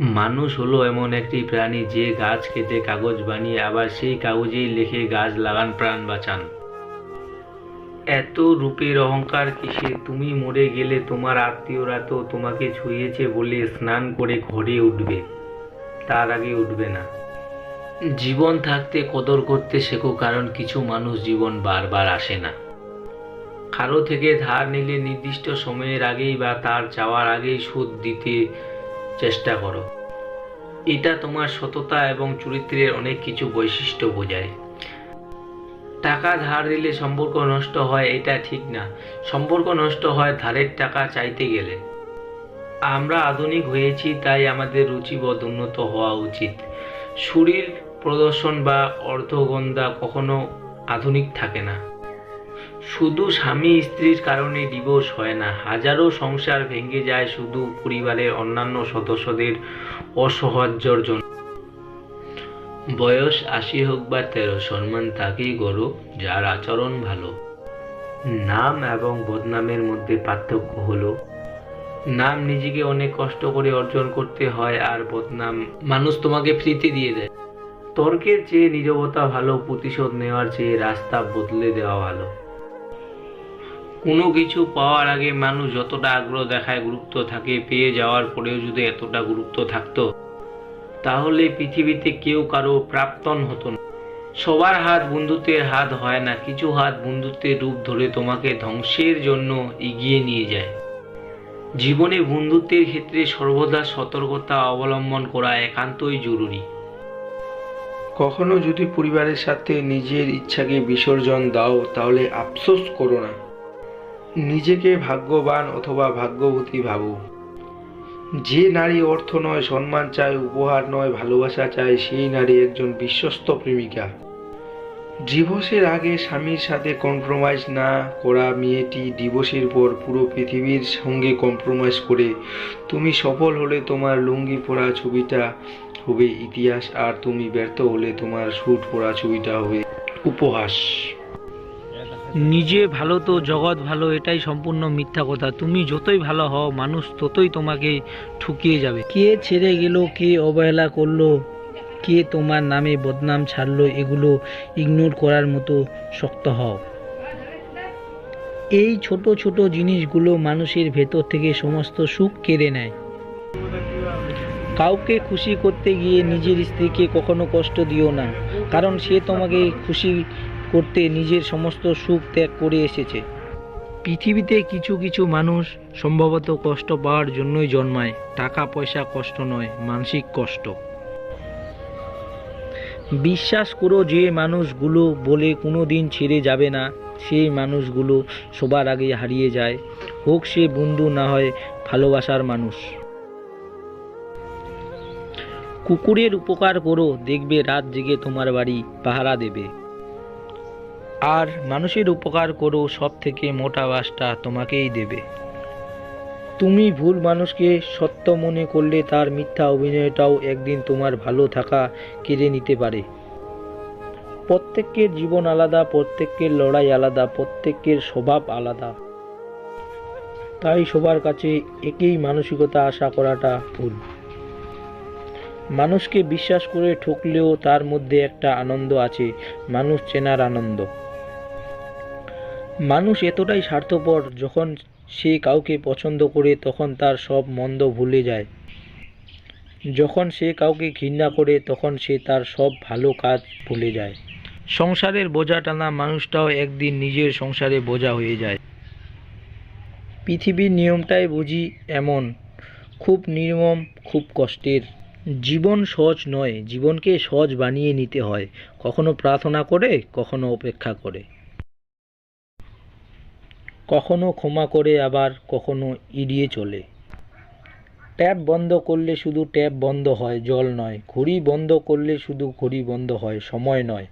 মানুষ হলো এমন একটি প্রাণী যে গাছ কেটে কাগজ বানিয়ে আবার সেই কাগজেই লিখে গাছ লাগান, প্রাণ বাঁচান। এত রূপের অহংকার কিসে? তুমি মরে গেলে তোমার আত্মীয়রা তো তোমাকে ছুঁয়েছে বলে স্নান করে ঘরে উঠবে। তার আগে উঠবে না। জীবন থাকতে কদর করতে শেখো, কারণ কিছু মানুষ জীবন বারবার আসে না। কারও থেকে ধার নিলে নির্দিষ্ট সময়ের আগেই বা তার চাওয়ার আগেই সুদ দিতে চেষ্টা করো। এটা তোমার সততা এবং চরিত্রের অনেক কিছু বৈশিষ্ট্য বোঝায়। টাকা ধার দিলে সম্পর্ক নষ্ট হয়, এটা ঠিক না। সম্পর্ক নষ্ট হয় ধারের টাকা চাইতে গেলে। আমরা আধুনিক হয়েছি, তাই আমাদের রুচিবোধ উন্নত হওয়া উচিত। শরীর প্রদর্শন বা অর্ধগন্ধা কখনো আধুনিক থাকে না। শুধু স্বামী স্ত্রীর কারণে ডিভোর্স হয় না, হাজারো সংসার ভেঙে যায় শুধু পরিবারের অন্যান্য সদস্যদের অসহ্যর জন্য। বয়স আশি হোক বা তেরো, সম্মান তাকেই গরো যার আচরণ ভালো। নাম এবং বদনামের মধ্যে পার্থক্য হলো। নাম নিজেকে অনেক কষ্ট করে অর্জন করতে হয় আর বদনাম মানুষ তোমাকে ফ্রিতে দিয়ে দেয়। তর্কের চেয়ে নীরবতা ভালো, প্রতিশোধ নেওয়ার চেয়ে রাস্তা বদলে দেওয়া ভালো। কোনো কিছু পাওয়ার আগে মানুষ যতটা আগ্রহ দেখায় গুরুত্ব থাকে, পেয়ে যাওয়ার পরেও যদি এতটা গুরুত্ব থাকতো, তাহলে পৃথিবীতে কেউ কারও প্রাপ্তন হতো না। সবার হাত বন্ধুত্বের হাত হয় না, কিছু হাত বন্ধুত্বের রূপ ধরে তোমাকে ধ্বংসের জন্য এগিয়ে নিয়ে যায়। জীবনে বন্ধুত্বের ক্ষেত্রে সর্বদা সতর্কতা অবলম্বন করা একান্তই জরুরি। কখনো যদি পরিবারের সাথে নিজের ইচ্ছাকে বিসর্জন দাও, তাহলে আফসোস করো না। নিজেকে ভাগ্যবান অথবা ভাগ্যবতী ভাবো। যে নারী অর্থ নয়, সম্মান চায়, উপহার নয়, ভালোবাসা চায়, সেই নারী একজন বিশ্বস্ত প্রেমিকা। ডিভোর্সের আগে স্বামীর সাথে কম্প্রোমাইজ না করা মেয়েটি ডিভোর্সের পর পুরো পৃথিবীর সঙ্গে কম্প্রোমাইজ করে, তুমি সফল হলে তোমার লুঙ্গি পরা ছবিটা হবে ইতিহাস, আর তুমি ব্যর্থ হলে তোমার স্যুট পরা ছবিটা হবে উপহাস। নিজে ভালো তো, জগৎ ভালো, এটাই সম্পূর্ণ মিথ্যা কথা। তুমি যতই ভালো হও, মানুষ ততই তোমাকে ঠুকিয়ে যাবে। কে ছেড়ে গেল, কে অবহেলা করল, কে তোমার নামে বদনাম ছাড়লো, এগুলো ইগনোর করার মতো শক্ত হও। এই ছোট ছোট জিনিসগুলো মানুষের ভেতর থেকে সমস্ত সুখ কেড়ে নেয়। কাউকে খুশি করতে গিয়ে নিজের স্ত্রীকে কখনো কষ্ট দিও না, কারণ সে তোমাকে খুশি করতে নিজের সমস্ত সুখ ত্যাগ করে এসেছে। পৃথিবীতে কিছু কিছু মানুষ সম্ভবত কষ্ট পাওয়ার জন্যই জন্মায়। টাকা, পয়সা কষ্ট নয়, মানসিক কষ্ট। বিশ্বাস করো যে মানুষগুলো বলে কোনো দিন ছেড়ে যাবে না, সেই মানুষগুলো সবার আগে হারিয়ে যায়। হোক সে বন্ধু না হয় ভালোবাসার মানুষ। কুকুরের উপকার করো, দেখবে রাত জেগে তোমার বাড়ি পাহারা দেবে। আর মানুষের উপকার করো সব থেকে মোটা বাসটা তোমাকেই দেবে। তুমি ভুল মানুষকে সত্য মনে করলে তার মিথ্যা অভিনয়টাও একদিন তোমার ভালো থাকা কেড়ে নিতে পারে। প্রত্যেকের জীবন আলাদা, প্রত্যেকের লড়াই আলাদা, প্রত্যেকের স্বভাব আলাদা। তাই সবার কাছে একই মানসিকতা আশা করাটা ভুল। মানুষকে বিশ্বাস করে ঠকলেও তার মধ্যে একটা আনন্দ আছে, মানুষ চেনার আনন্দ। মানুষ এতটাই স্বার্থপর, যখন সে কাউকে পছন্দ করে তখন তার সব মন্দ ভুলে যায়। যখন সে কাউকে ঘৃণা করে তখন সে তার সব ভালো কাজ ভুলে যায়। সংসারের বোঝা টানা মানুষটাও একদিন নিজের সংসারে বোঝা হয়ে যায়। পৃথিবীর নিয়মটাই বুঝি এমন, খুব নির্মম, খুব কষ্টের। জীবন সহজ নয়, জীবনকে সহজ বানিয়ে নিতে হয়। কখনো প্রার্থনা করে, কখনো অপেক্ষা করে। কখনো ক্ষমা করে, আবার কখনো এড়িয়ে চলে। ট্যাপ বন্ধ করলে শুধু ট্যাপ বন্ধ হয়, জল নয়। ঘড়ি বন্ধ করলে শুধু ঘড়ি বন্ধ হয়, সময় নয়।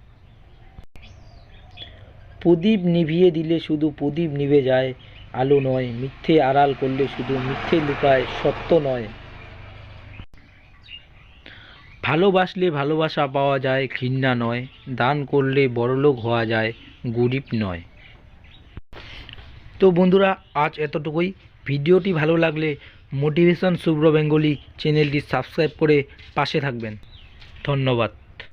প্রদীপ নিভিয়ে দিলে শুধু প্রদীপ নিভে যায়, আলো নয়। মিথ্যে আড়াল করলে শুধু মিথ্যে লুকায়, সত্য নয়। ভালোবাসলে ভালোবাসা পাওয়া যায়, ঘৃণা নয়। দান করলে বড়লোক হওয়া যায়, গরিব নয়। তো বন্ধুরা, আজ এতটুকুই। ভিডিওটি ভালো লাগলে মোটিভেশন শুভ্র বেঙ্গলি চ্যানেলটি সাবস্ক্রাইব করে পাশে থাকবেন। ধন্যবাদ।